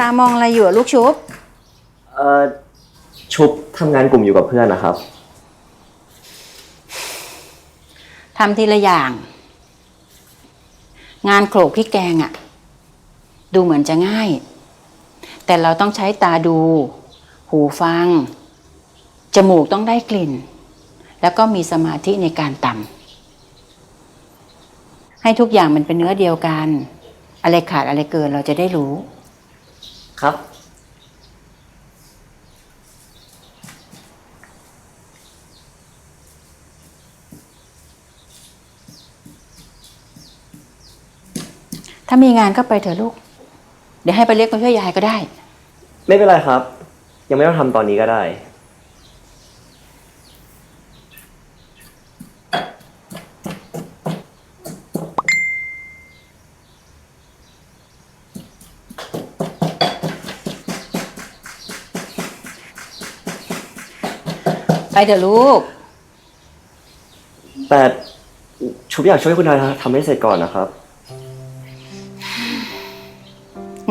ตามองอะไรอยู่อะลูกชุบ เอ่อชุบทำงานกลุ่มอยู่กับเพื่อนนะครับ ทำทีละอย่าง งานโขลกพริกแกงอะดูเหมือนจะง่าย แต่เราต้องใช้ตาดู หูฟัง จมูกต้องได้กลิ่น แล้วก็มีสมาธิในการตำให้ทุกอย่างมันเป็นเนื้อเดียวกัน อะไรขาดอะไรเกินเราจะได้รู้ ครับ ถ้ามีงานก็ไปเถอะลูก เดี๋ยวให้ไปาเรียกมาช่วยยายก็ได้ ไม่เป็นไรครับ ยังไม่ต้องทำตอนนี้ก็ได้ เถอะลูก แต่ชุบอยากช่วยคุณนายทำให้เสร็จก่อนนะครับ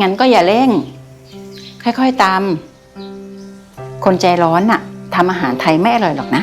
งั้นก็อย่าเร่ง ค่อยๆตำคนใจร้อนน่ะทำอาหารไทยไม่อร่อยหรอกนะ